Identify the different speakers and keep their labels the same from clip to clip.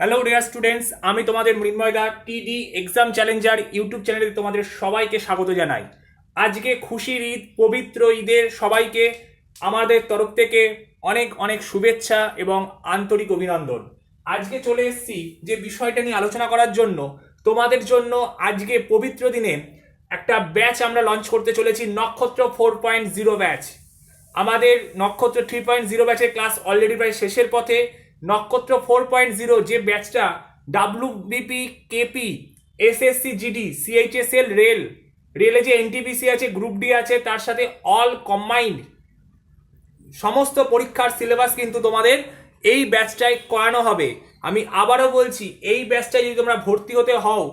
Speaker 1: Hello dear students আমি তোমাদের মৃন্ময়দা টিডি এক্সাম চ্যালেঞ্জার ইউটিউব চ্যানেলে তোমাদের সবাইকে স্বাগত জানাই। আজকে খুশির ঈদ, পবিত্র ঈদের সবাইকে আমাদের তরফ থেকে অনেক অনেক শুভেচ্ছা এবং আন্তরিক অভিনন্দন। আজকে চলে এসেছি যে বিষয়টা নিয়ে আলোচনা করার জন্য। তোমাদের জন্য আজকে পবিত্র দিনে একটা ব্যাচ আমরা লঞ্চ করতে চলেছি, নক্ষত্র ফোর পয়েন্ট জিরো ব্যাচ আমাদের নক্ষত্র থ্রি পয়েন্ট জিরো ব্যাচের ক্লাস অলরেডি প্রায় শেষের পথে। নক্ষত্র ফোর পয়েন্ট জিরো যে ব্যাচটা W BP KP SSC GD CHSL rail রেলে যে এনটিপিসি আছে গ্রুপ ডি আছে, তার সাথে অল কম্বাইন্ড সমস্ত পরীক্ষার সিলেবাস কিন্তু তোমাদের এই ব্যাচটায় করানো হবে। আমি আবারও বলছি, এই ব্যাচটায় যদি তোমরা ভর্তি হতে হও,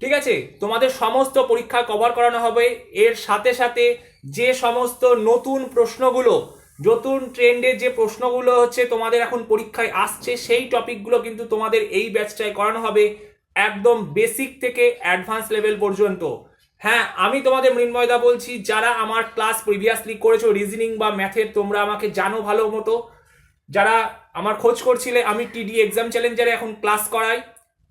Speaker 1: ঠিক আছে? তোমাদের সমস্ত পরীক্ষা কভার করানো হবে। এর সাথে সাথে যে সমস্ত নতুন প্রশ্নগুলো নতুন ট্রেন্ডের যে প্রশ্নগুলো হচ্ছে তোমাদের এখন পরীক্ষায় আসছে, সেই টপিকগুলো কিন্তু তোমাদের এই ব্যাচটায় করানো হবে একদম বেসিক থেকে অ্যাডভান্স লেভেল পর্যন্ত। হ্যাঁ আমি তোমাদের মৃন্ময়দা বলছি, যারা আমার ক্লাস প্রিভিয়াসলি করেছ রিজনিং বা ম্যাথের তোমরা আমাকে জানো ভালো মতো। যারা আমার খোঁজ করছিলে, আমি টিডি এক্সাম চ্যালেঞ্জারে এখন ক্লাস করাই।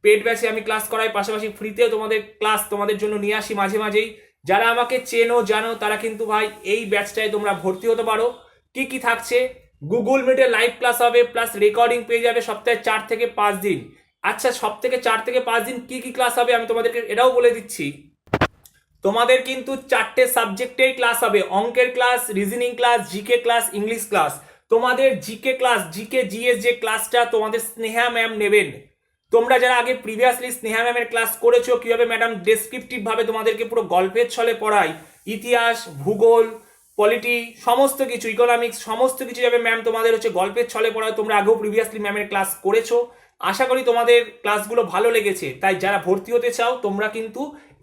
Speaker 1: পেড ব্যাচে আমি ক্লাস করাই, পাশাপাশি ফ্রিতেও তোমাদের ক্লাস তোমাদের জন্য নিয়ে আসি মাঝে মাঝেই। যারা আমাকে চেনো, জানো, তারা কিন্তু ভাই, এই ব্যাচটায় তোমরা ভর্তি হতে পারো। কি কি থাকছে? গুগল মিটে লাইভ ক্লাস হবে প্লাস রেকর্ডিং পেয়ে যাবে সপ্তাহে চার থেকে পাঁচ দিন। আচ্ছা সব থেকে চার থেকে পাঁচ দিন কি কি ক্লাস হবে আমি তোমাদেরকে এটাও বলে দিচ্ছি। তোমাদের কিন্তু চারটে সাবজেক্টেই ক্লাস হবে। অঙ্কের class reasoning class GK class English class তোমাদের জিকে ক্লাস জিকে জিএস যে ক্লাসটা তোমাদের স্নেহা ম্যাম নেবেন। তোমরা যারা আগে প্রিভিয়াসলি স্নেহা ম্যামের ক্লাস করেছ, কীভাবে ম্যাডাম ডেসক্রিপটিভ ভাবে তোমাদেরকে পুরো গল্পের ছলে পড়ায়? ইতিহাস, ভূগোল পলিটি সমস্ত কিছু ইকোনমিক্স সমস্ত কিছু যাবে ম্যাম তোমাদের হচ্ছে গল্পের ছলে পড়ায়, তোমরা আগেও প্রিভিয়াসলি ম্যামের ক্লাস করেছ। আশা করি তোমাদের ক্লাসগুলো ভালো লেগেছে। তাই যারা ভর্তি হতে চাও, তোমরা কিন্তু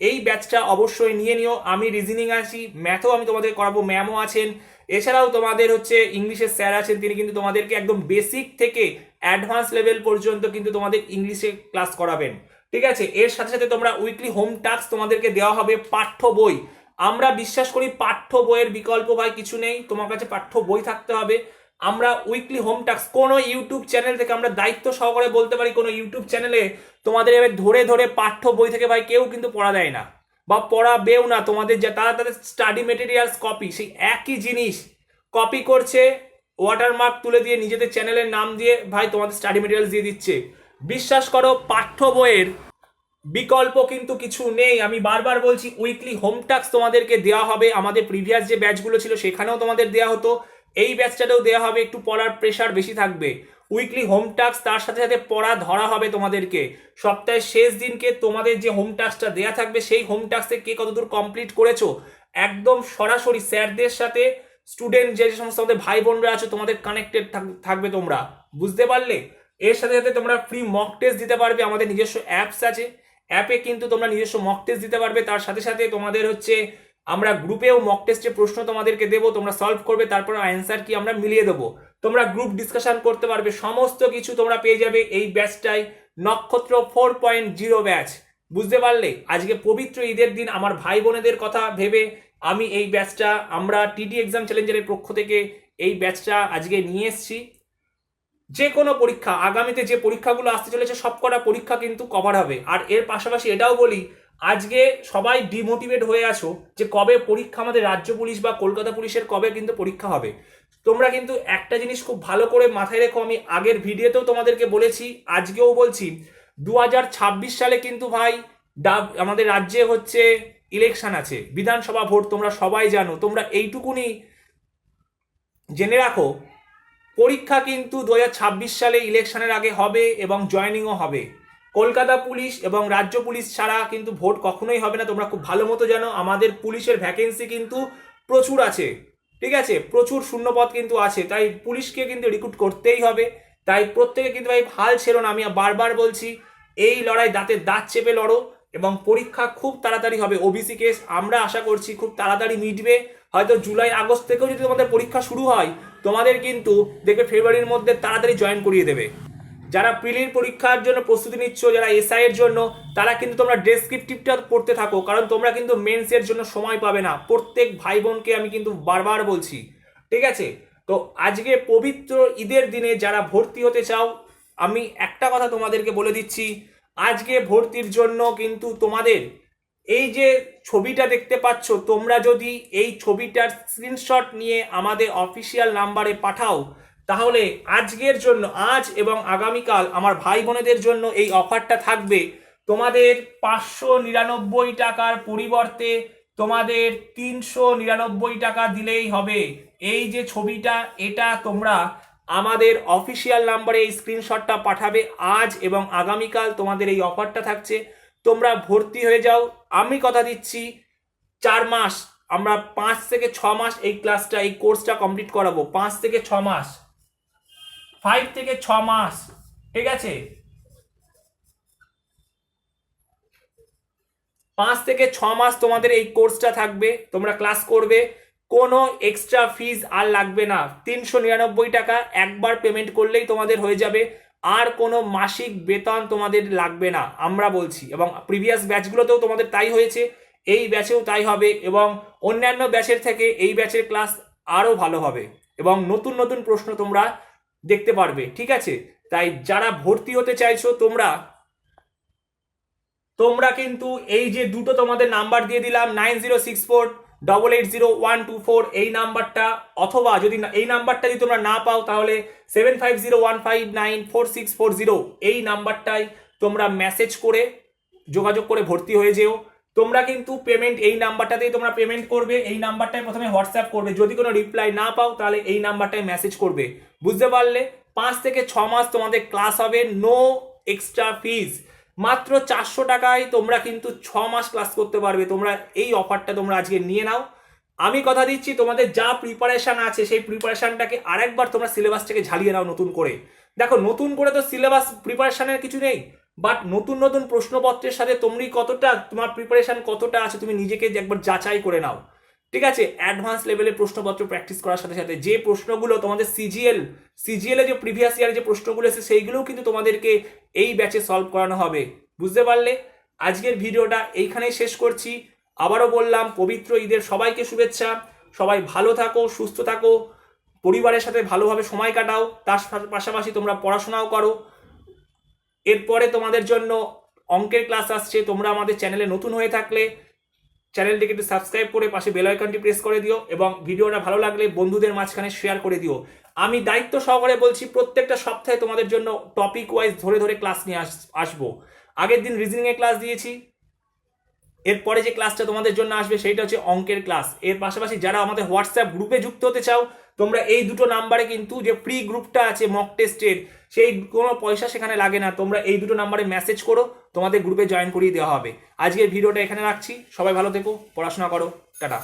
Speaker 1: এই ব্যাচটা অবশ্যই নিয়ে নিও। আমি রিজনিং আছি ম্যাথও আমি তোমাদের করাবো ম্যামও আছেন। এছাড়াও তোমাদের হচ্ছে ইংলিশের স্যার আছেন, তিনি কিন্তু তোমাদেরকে একদম বেসিক থেকে অ্যাডভান্স লেভেল পর্যন্ত কিন্তু তোমাদের ইংলিশে ক্লাস করাবেন। ঠিক আছে? এর সাথে সাথে তোমরা উইকলি হোম টাস্ক তোমাদেরকে দেওয়া হবে, পাঠ্য বই। আমরা বিশ্বাস করি পাঠ্য বইয়ের বিকল্প ভাই কিছু নেই, তোমার কাছে পাঠ্য বই থাকতে হবে। আমরা উইকলি হোম টাস্ক কোনো ইউটিউব চ্যানেল থেকে আমরা দায়িত্ব সহকারে বলতে পারি, কোনো ইউটিউব চ্যানেলে তোমাদের এবার ধরে ধরে পাঠ্য বই থেকে ভাই কেউ কিন্তু পড়া দেয় না বা পড়াবেও না। তোমাদের যা, তারা তাদের স্টাডি মেটেরিয়ালস কপি সেই একই জিনিস কপি করছে ওয়াটারমার্ক তুলে দিয়ে নিজেদের চ্যানেলের নাম দিয়ে ভাই তোমাদের স্টাডি মেটেরিয়ালস দিয়ে দিচ্ছে। বিশ্বাস করো, পাঠ্য বইয়ের বিকল্প কিন্তু কিছু নেই। আমি বারবার বলছি উইকলি হোম টাস্ক তোমাদেরকে দেওয়া হবে। আমাদের প্রিভিয়াস যে ব্যাচগুলো ছিল, সেখানেও তোমাদের দেওয়া হতো। এই ব্যাচটাতেও দেওয়া হবে, একটু পড়ার প্রেশার বেশি থাকবে। উইকলি হোম টাস্ক তার সাথে সাথে পড়া ধরা হবে তোমাদেরকে। সপ্তাহের শেষ দিনকে তোমাদের যে হোম টাস্কটা দেওয়া থাকবে, সেই হোম টাস্কে কে কতদূর কমপ্লিট করেছ? একদম সরাসরি স্যারদের সাথে স্টুডেন্ট যে সমস্ত আমাদের ভাই বোনরা আছে, তোমাদের কানেক্টেড থাকবে তোমরা। বুঝতে পারলে? এর সাথে সাথে তোমরা ফ্রি মক টেস্ট দিতে পারবে। আমাদের নিজস্ব অ্যাপস আছে। অ্যাপে কিন্তু তোমরা নিজস্ব মক টেস্ট দিতে পারবে। তার সাথে সাথে তোমাদের হচ্ছে আমরা গ্রুপেও মক টেস্টে প্রশ্ন তোমাদেরকে দেবো, তোমরা সলভ করবে, তারপর অ্যান্সার কি আমরা মিলিয়ে দেবো। তোমরা গ্রুপ ডিসকাশন করতে পারবে, সমস্ত কিছু তোমরা পেয়ে যাবে এই ব্যাচটাই নক্ষত্র ফোর পয়েন্ট জিরো ব্যাচ বুঝতে পারলে? আজকে পবিত্র ঈদের দিন, আমার ভাই বোনেদের কথা ভেবে আমি এই ব্যাচটা আমরা টিডি এক্সাম চ্যালেঞ্জারের পক্ষ থেকে এই ব্যাচটা আজকে নিয়ে এসেছি। যে কোনো পরীক্ষা, আগামীতে যে পরীক্ষাগুলো আসতে চলেছে, সবকটা পরীক্ষা কিন্তু কভার হবে। আর এর পাশাপাশি এটাও বলি, আজকে সবাই ডিমোটিভেট হয়ে আছো যে কবে পরীক্ষা আমাদের রাজ্য পুলিশ বা কলকাতা পুলিশের কবে কিন্তু পরীক্ষা হবে। তোমরা কিন্তু একটা জিনিস খুব ভালো করে মাথায় রেখো, আমি আগের ভিডিওতেও তোমাদেরকে বলেছি, আজকেও বলছি দু হাজার ছাব্বিশ সালে কিন্তু ভাই ডাব আমাদের রাজ্যে হচ্ছে ইলেকশন আছে, বিধানসভা ভোট তোমরা সবাই জানো। তোমরা এইটুকুনি জেনে রাখো পরীক্ষা কিন্তু দু হাজার ছাব্বিশ সালে ইলেকশনের আগে হবে এবং জয়নিংও হবে। কলকাতা পুলিশ এবং রাজ্য পুলিশ ছাড়া কিন্তু ভোট কখনোই হবে না। তোমরা খুব ভালো মতো জানো, আমাদের পুলিশের ভ্যাকেন্সি কিন্তু প্রচুর আছে। ঠিক আছে? প্রচুর শূন্যপদ কিন্তু আছে। তাই পুলিশকে কিন্তু রিক্রুট করতেই হবে। তাই প্রত্যেকে কিন্তু ভাই, হাল ছেড়ো না। আমি বারবার বলছি, এই লড়াই দাঁতে দাঁত চেপে লড়ো। এবং পরীক্ষা খুব তাড়াতাড়ি হবে। ওবিসি কেস আমরা আশা করছি খুব তাড়াতাড়ি মিটবে। হয়তো জুলাই, আগস্ট থেকেও যদি তোমাদের পরীক্ষা শুরু হয়, তোমাদের কিন্তু দেখবে ফেব্রুয়ারির মধ্যে তাড়াতাড়ি জয়েন করিয়ে দেবে। যারা প্রিলির পরীক্ষার জন্য প্রস্তুতি নিচ্ছ, যারা এসআই এর জন্য, তারা কিন্তু তোমরা ডেসক্রিপটিভটা পড়তে থাকো, কারণ তোমরা কিন্তু মেন্সের জন্য সময় পাবে না। প্রত্যেক ভাই বোনকে আমি কিন্তু বারবার বলছি, ঠিক আছে? তো আজকে পবিত্র ঈদের দিনে যারা ভর্তি হতে চাও, আমি একটা কথা তোমাদেরকে বলে দিচ্ছি আজকে ভর্তির জন্য কিন্তু তোমাদের এই যে ছবিটা দেখতে পাচ্ছ, তোমরা যদি এই ছবিটার স্ক্রিনশট নিয়ে আমাদের অফিসিয়াল নাম্বারে পাঠাও, তাহলে আজকের জন্য, আজ এবং আগামীকাল আমার ভাই বোনেদের জন্য এই অফারটা থাকবে। তোমাদের পাঁচশো নিরানব্বই টাকার পরিবর্তে তোমাদের তিনশো নিরানব্বই টাকা দিলেই হবে। এই যে ছবিটা, এটা তোমরা আমাদের অফিসিয়াল নাম্বারে এই স্ক্রিনশটটা পাঠাবে আজ এবং আগামীকাল তোমাদের এই অফারটা থাকছে। তোমরা ভর্তি হয়ে যাও। আমি কথা দিচ্ছি, চার মাস, আমরা পাঁচ থেকে ছ মাস এই ক্লাসটা এই কোর্সটা কমপ্লিট করাবো। পাঁচ থেকে ছ মাস। ফাইভ থেকে ছ মাস। ঠিক আছে? পাঁচ থেকে ছ মাস তোমাদের এই কোর্সটা থাকবে। তোমরা ক্লাস করবে। কোনো এক্সট্রা ফিজ আর লাগবে না। তিনশো নিরানব্বই টাকা একবার পেমেন্ট করলেই তোমাদের হয়ে যাবে। আর কোনো মাসিক বেতন তোমাদের লাগবে না, আমরা বলছি। এবং প্রিভিয়াস ব্যাচগুলোতেও তোমাদের তাই হয়েছে। এই ব্যাচেও তাই হবে এবং অন্যান্য ব্যাচের থেকে এই ব্যাচের ক্লাস আরও ভালো হবে। এবং নতুন নতুন প্রশ্ন তোমরা দেখতে পারবে, ঠিক আছে? তাই যারা ভর্তি হতে চাইছো তোমরা তোমরা কিন্তু এই যে দুটো তোমাদের নাম্বার দিয়ে দিলাম nine zero six four double eight zero one two four এই নাম্বারটা, অথবা যদি এই নাম্বারটা যদি তোমরা না পাও, তাহলে seven five zero one five nine four six four zero এই নাম্বারটাই তোমরা মেসেজ করে যোগাযোগ করে ভর্তি হয়ে যেও। তোমরা কিন্তু পেমেন্ট এই নাম্বারটাতেই তোমরা পেমেন্ট করবে, এই নাম্বারটায় প্রথমে হোয়াটসঅ্যাপ করবে। যদি কোনো রিপ্লাই না পাও, তাহলে এই নাম্বারটায় মেসেজ করবে। বুঝতে পারলে, পাঁচ থেকে ছ মাস তোমাদের ক্লাস হবে নো এক্সট্রা ফিজ মাত্র চারশো টাকায় তোমরা কিন্তু ছ মাস ক্লাস করতে পারবে। তোমরা এই অফারটা তোমরা আজকে নিয়ে নাও। আমি কথা দিচ্ছি, তোমাদের যা প্রিপারেশান আছে, সেই প্রিপারেশনটাকে আরেকবার তোমরা সিলেবাসটাকে ঝালিয়ে নাও নতুন করে। দেখো, নতুন করে তো সিলেবাস প্রিপারেশানের কিছু নেই বাট নতুন নতুন প্রশ্নপত্রের সাথে তুমি কতটা, তোমার প্রিপারেশান কতটা আছে, তুমি নিজেকে একবার যাচাই করে নাও। ঠিক আছে? অ্যাডভান্স লেভেলে প্রশ্নপত্র প্র্যাকটিস করার সাথে সাথে যে প্রশ্নগুলো তোমাদের সিজিএল সিজিএল এ যে প্রিভিয়াস ইয়ারে যে প্রশ্নগুলো এসেছে, সেইগুলোও কিন্তু তোমাদেরকে এই ব্যাচে সলভ করানো হবে। বুঝতে পারলে? আজকের ভিডিওটা এইখানেই শেষ করছি। আবারও বললাম, পবিত্র ঈদের সবাইকে শুভেচ্ছা। সবাই ভালো থাকো, সুস্থ থাকো। পরিবারের সাথে ভালোভাবে সময় কাটাও। তার পাশাপাশি তোমরা পড়াশোনাও করো। এরপরে তোমাদের জন্য অঙ্কের ক্লাস আসছে। তোমরা আমাদের চ্যানেলে নতুন হয়ে থাকলে চ্যানেলটিকে একটু সাবস্ক্রাইব করে পাশে বেল আইকনটি প্রেস করে দিও এবং ভিডিওটা ভালো লাগলে বন্ধুদের মাঝখানে শেয়ার করে দিও। আমি দায়িত্ব সহকারে বলছি, প্রত্যেকটা সপ্তাহে তোমাদের জন্য টপিক ওয়াইজ ধরে ধরে ক্লাস নিয়ে আস, আসব। আগের দিন রিজনিং এর ক্লাস দিয়েছি এরপরে যে ক্লাসটা তোমাদের জন্য আসবে সেইটা হচ্ছে অঙ্কের ক্লাস এর পাশাপাশি যারা আমাদের হোয়াটসঅ্যাপ গ্রুপে যুক্ত হতে চাও, তোমরা এই দুটো নাম্বারে কিন্তু যে ফ্রি গ্রুপটা আছে মক টেস্টের সেই কোনো পয়সা সেখানে লাগে না। তোমরা এই দুটো নাম্বারে মেসেজ করো, তোমাদের গ্রুপে জয়েন করিয়ে দেওয়া হবে। আজকের ভিডিওটা এখানে রাখছি। সবাই ভালো থেকো, পড়াশোনা করো, টাটা।